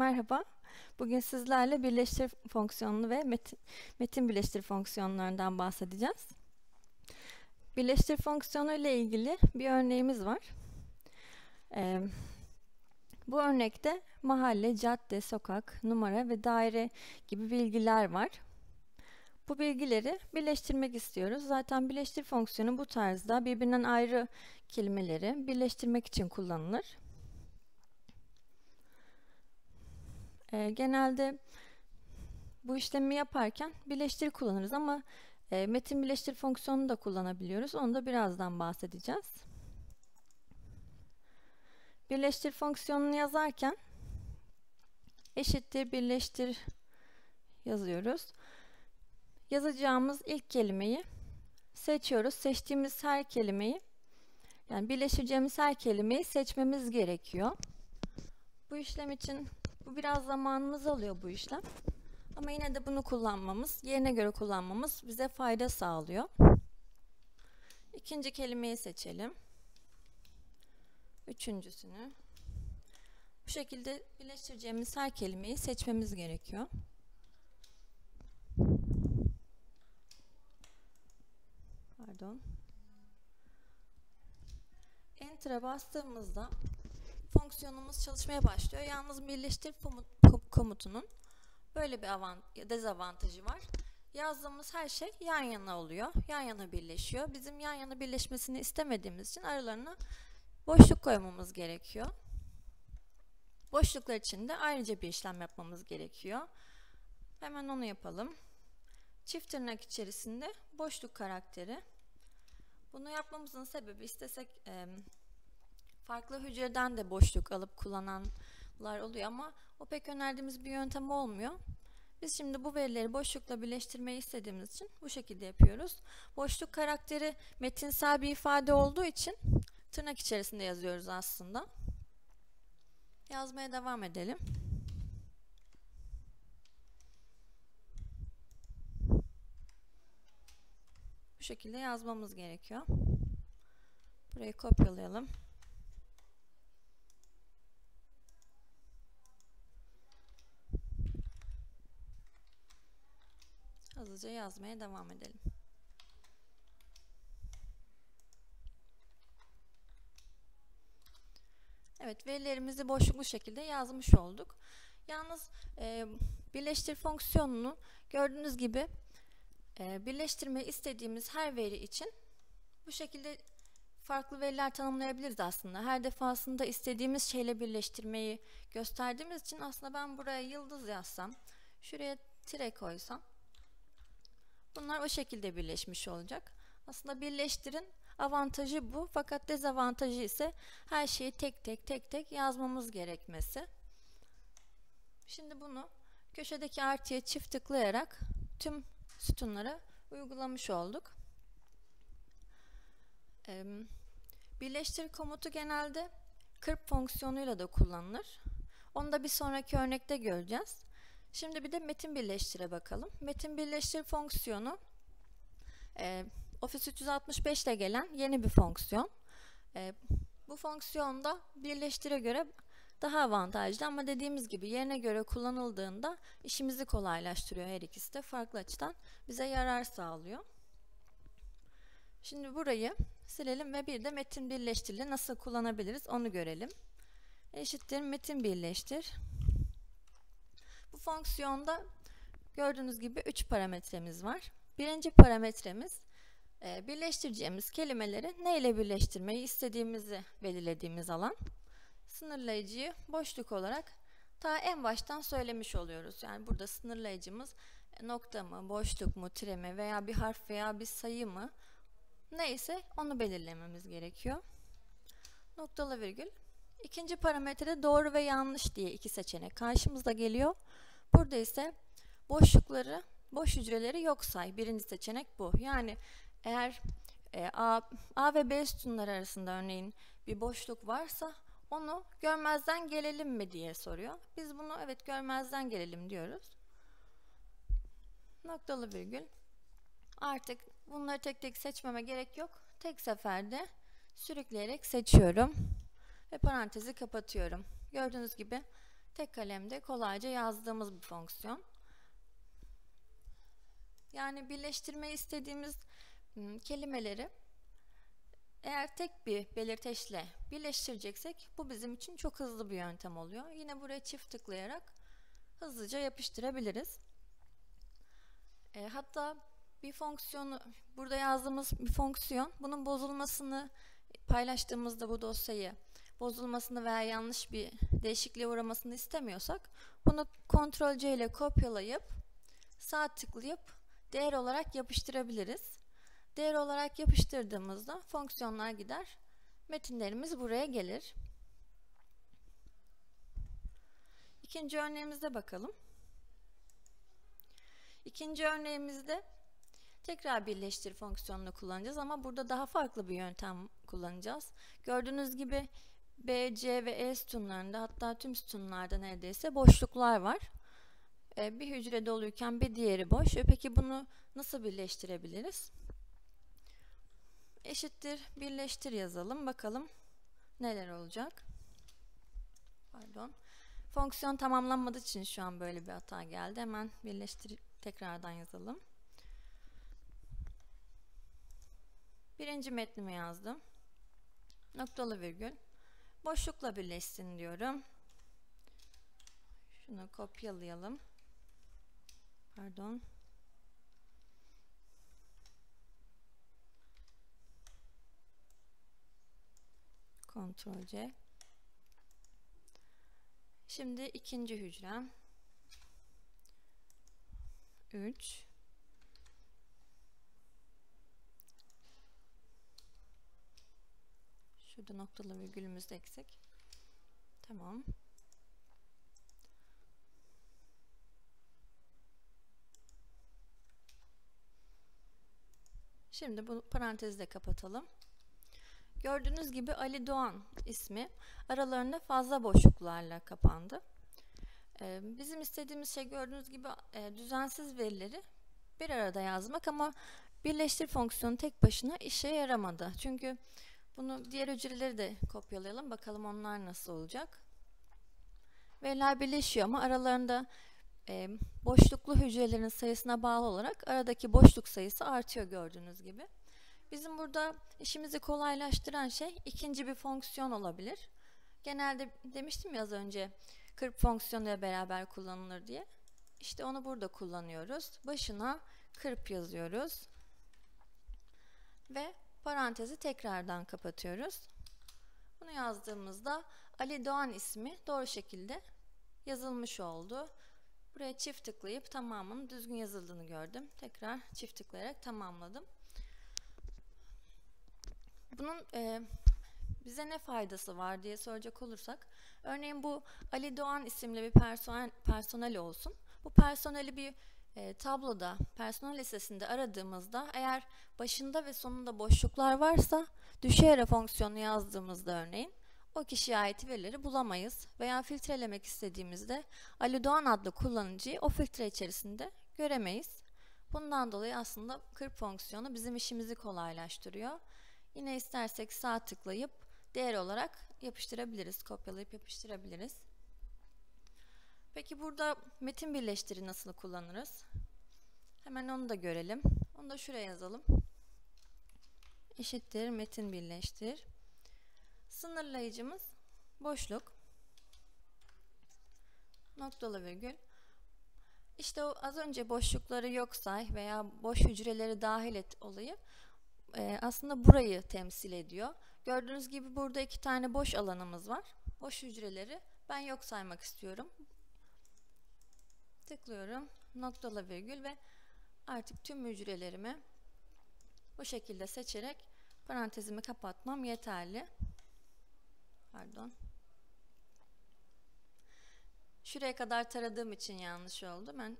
Merhaba. Bugün sizlerle birleştir fonksiyonunu ve metin, metin birleştir fonksiyonlarından bahsedeceğiz. Birleştir fonksiyonu ile ilgili bir örneğimiz var. Ee, bu örnekte mahalle, cadde, sokak, numara ve daire gibi bilgiler var. Bu bilgileri birleştirmek istiyoruz. Zaten birleştir fonksiyonu bu tarzda birbirinden ayrı kelimeleri birleştirmek için kullanılır. E, genelde bu işlemi yaparken birleştir kullanırız ama e, metin birleştir fonksiyonunu da kullanabiliyoruz. Onu da birazdan bahsedeceğiz. Birleştir fonksiyonunu yazarken eşittir birleştir yazıyoruz. Yazacağımız ilk kelimeyi seçiyoruz. Seçtiğimiz her kelimeyi yani birleştireceğimiz her kelimeyi seçmemiz gerekiyor. Bu işlem için bu biraz zamanımız alıyor bu işlem. Ama yine de bunu kullanmamız, yerine göre kullanmamız bize fayda sağlıyor. İkinci kelimeyi seçelim. Üçüncüsünü. Bu şekilde birleştireceğimiz her kelimeyi seçmemiz gerekiyor. Pardon. Enter'a bastığımızda fonksiyonumuz çalışmaya başlıyor. Yalnız birleştir komutunun böyle bir avant dezavantajı var. Yazdığımız her şey yan yana oluyor. Yan yana birleşiyor. Bizim yan yana birleşmesini istemediğimiz için aralarına boşluk koymamız gerekiyor. Boşluklar için de ayrıca bir işlem yapmamız gerekiyor. Hemen onu yapalım. Çift tırnak içerisinde boşluk karakteri. Bunu yapmamızın sebebi istesek e, farklı hücreden de boşluk alıp kullananlar oluyor ama o pek önerdiğimiz bir yöntem olmuyor. Biz şimdi bu verileri boşlukla birleştirmeyi istediğimiz için bu şekilde yapıyoruz. Boşluk karakteri metinsel bir ifade olduğu için tırnak içerisinde yazıyoruz aslında. Yazmaya devam edelim. Bu şekilde yazmamız gerekiyor. Burayı kopyalayalım. Hızlıca yazmaya devam edelim. Evet verilerimizi boşluklu şekilde yazmış olduk. Yalnız e, birleştir fonksiyonunu gördüğünüz gibi e, birleştirme istediğimiz her veri için bu şekilde farklı veriler tanımlayabiliriz aslında. Her defasında istediğimiz şeyle birleştirmeyi gösterdiğimiz için aslında ben buraya yıldız yazsam, şuraya tire koysam Bunlar o şekilde birleşmiş olacak. Aslında birleştirin avantajı bu fakat dezavantajı ise her şeyi tek tek tek tek yazmamız gerekmesi. Şimdi bunu köşedeki artıya çift tıklayarak tüm sütunlara uygulamış olduk. birleştir komutu genelde kırp fonksiyonuyla da kullanılır. Onu da bir sonraki örnekte göreceğiz. Şimdi bir de metin birleştire bakalım. Metin birleştir fonksiyonu e, Office 365 ile gelen yeni bir fonksiyon. E, bu fonksiyonda birleştire göre daha avantajlı ama dediğimiz gibi yerine göre kullanıldığında işimizi kolaylaştırıyor her ikisi de farklı açıdan bize yarar sağlıyor. Şimdi burayı silelim ve bir de metin birleştirle nasıl kullanabiliriz onu görelim. Eşittir metin birleştir fonksiyonda gördüğünüz gibi 3 parametremiz var. Birinci parametremiz e, birleştireceğimiz kelimeleri ne ile birleştirmeyi istediğimizi belirlediğimiz alan. Sınırlayıcıyı boşluk olarak ta en baştan söylemiş oluyoruz. Yani burada sınırlayıcımız e, nokta mı, boşluk mu, tire mi veya bir harf veya bir sayı mı neyse onu belirlememiz gerekiyor. Noktalı virgül. İkinci parametrede doğru ve yanlış diye iki seçenek karşımıza geliyor. Burada ise boşlukları, boş hücreleri yok say. Birinci seçenek bu. Yani eğer e, A, A ve B sütunları arasında örneğin bir boşluk varsa onu görmezden gelelim mi diye soruyor. Biz bunu evet görmezden gelelim diyoruz. Noktalı virgül. Artık bunları tek tek seçmeme gerek yok. Tek seferde sürükleyerek seçiyorum ve parantezi kapatıyorum. Gördüğünüz gibi tek kalemde kolayca yazdığımız bir fonksiyon. Yani birleştirmeyi istediğimiz kelimeleri eğer tek bir belirteçle birleştireceksek bu bizim için çok hızlı bir yöntem oluyor. Yine buraya çift tıklayarak hızlıca yapıştırabiliriz. E, hatta bir fonksiyonu burada yazdığımız bir fonksiyon bunun bozulmasını paylaştığımızda bu dosyayı bozulmasını veya yanlış bir değişikliğe uğramasını istemiyorsak bunu Ctrl C ile kopyalayıp sağ tıklayıp değer olarak yapıştırabiliriz. Değer olarak yapıştırdığımızda fonksiyonlar gider. Metinlerimiz buraya gelir. İkinci örneğimize bakalım. İkinci örneğimizde tekrar birleştir fonksiyonunu kullanacağız ama burada daha farklı bir yöntem kullanacağız. Gördüğünüz gibi B, C ve E sütunlarında hatta tüm sütunlarda neredeyse boşluklar var. Ee, bir hücre doluyken bir diğeri boş. E peki bunu nasıl birleştirebiliriz? Eşittir birleştir yazalım. Bakalım neler olacak. Pardon. Fonksiyon tamamlanmadığı için şu an böyle bir hata geldi. Hemen birleştir tekrardan yazalım. Birinci metnimi yazdım. Noktalı virgül. Boşlukla birleşsin diyorum. Şunu kopyalayalım. Pardon. Ctrl C. Şimdi ikinci hücrem. 3 Şurada noktalı virgülümüz de eksik. Tamam. Şimdi bu parantezi de kapatalım. Gördüğünüz gibi Ali Doğan ismi aralarında fazla boşluklarla kapandı. Ee, bizim istediğimiz şey gördüğünüz gibi e, düzensiz verileri bir arada yazmak ama birleştir fonksiyonu tek başına işe yaramadı. Çünkü bunu diğer hücreleri de kopyalayalım. Bakalım onlar nasıl olacak. Veriler birleşiyor ama aralarında e, boşluklu hücrelerin sayısına bağlı olarak aradaki boşluk sayısı artıyor gördüğünüz gibi. Bizim burada işimizi kolaylaştıran şey ikinci bir fonksiyon olabilir. Genelde demiştim ya az önce kırp fonksiyonuyla beraber kullanılır diye. İşte onu burada kullanıyoruz. Başına kırp yazıyoruz. Ve parantezi tekrardan kapatıyoruz. Bunu yazdığımızda Ali Doğan ismi doğru şekilde yazılmış oldu. Buraya çift tıklayıp tamamının düzgün yazıldığını gördüm. Tekrar çift tıklayarak tamamladım. Bunun e, bize ne faydası var diye soracak olursak, örneğin bu Ali Doğan isimli bir personel, personel olsun. Bu personeli bir e, tabloda, personel listesinde aradığımızda eğer başında ve sonunda boşluklar varsa düşeyre fonksiyonu yazdığımızda örneğin o kişiye ait verileri bulamayız veya filtrelemek istediğimizde Ali Doğan adlı kullanıcıyı o filtre içerisinde göremeyiz. Bundan dolayı aslında kırp fonksiyonu bizim işimizi kolaylaştırıyor. Yine istersek sağ tıklayıp değer olarak yapıştırabiliriz, kopyalayıp yapıştırabiliriz. Peki burada metin birleştiri nasıl kullanırız? Hemen onu da görelim. Onu da şuraya yazalım. Eşittir metin birleştir. Sınırlayıcımız boşluk. Noktalı virgül. İşte o az önce boşlukları yok say veya boş hücreleri dahil et olayı e, aslında burayı temsil ediyor. Gördüğünüz gibi burada iki tane boş alanımız var. Boş hücreleri ben yok saymak istiyorum. Tıklıyorum. Noktalı virgül ve artık tüm hücrelerimi bu şekilde seçerek parantezimi kapatmam yeterli. Pardon. Şuraya kadar taradığım için yanlış oldu. Ben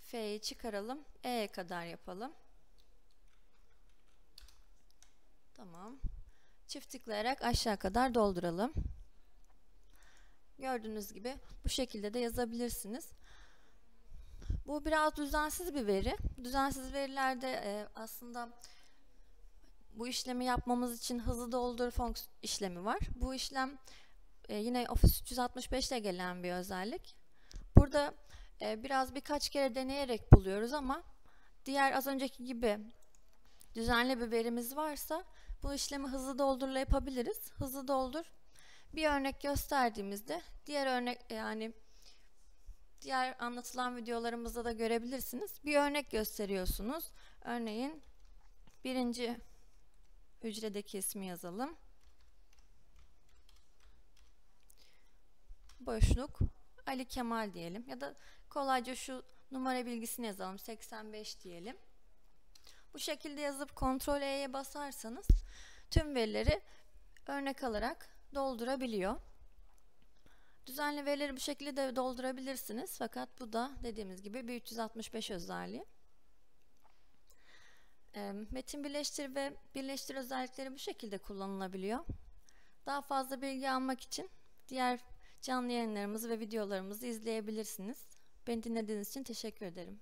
F'yi çıkaralım. E'ye kadar yapalım. Tamam. Çift tıklayarak aşağı kadar dolduralım. Gördüğünüz gibi bu şekilde de yazabilirsiniz. Bu biraz düzensiz bir veri. Düzensiz verilerde e, aslında bu işlemi yapmamız için hızlı doldur işlemi var. Bu işlem e, yine Office 365 ile gelen bir özellik. Burada e, biraz birkaç kere deneyerek buluyoruz ama diğer az önceki gibi düzenli bir verimiz varsa bu işlemi hızlı doldurla yapabiliriz. Hızlı doldur bir örnek gösterdiğimizde diğer örnek yani diğer anlatılan videolarımızda da görebilirsiniz. Bir örnek gösteriyorsunuz. Örneğin birinci hücredeki ismi yazalım. Boşluk Ali Kemal diyelim ya da kolayca şu numara bilgisini yazalım 85 diyelim. Bu şekilde yazıp kontrol E'ye basarsanız tüm verileri örnek alarak doldurabiliyor. Düzenli verileri bu şekilde de doldurabilirsiniz. Fakat bu da dediğimiz gibi bir 365 özelliği. Metin birleştir ve birleştir özellikleri bu şekilde kullanılabiliyor. Daha fazla bilgi almak için diğer canlı yayınlarımızı ve videolarımızı izleyebilirsiniz. Beni dinlediğiniz için teşekkür ederim.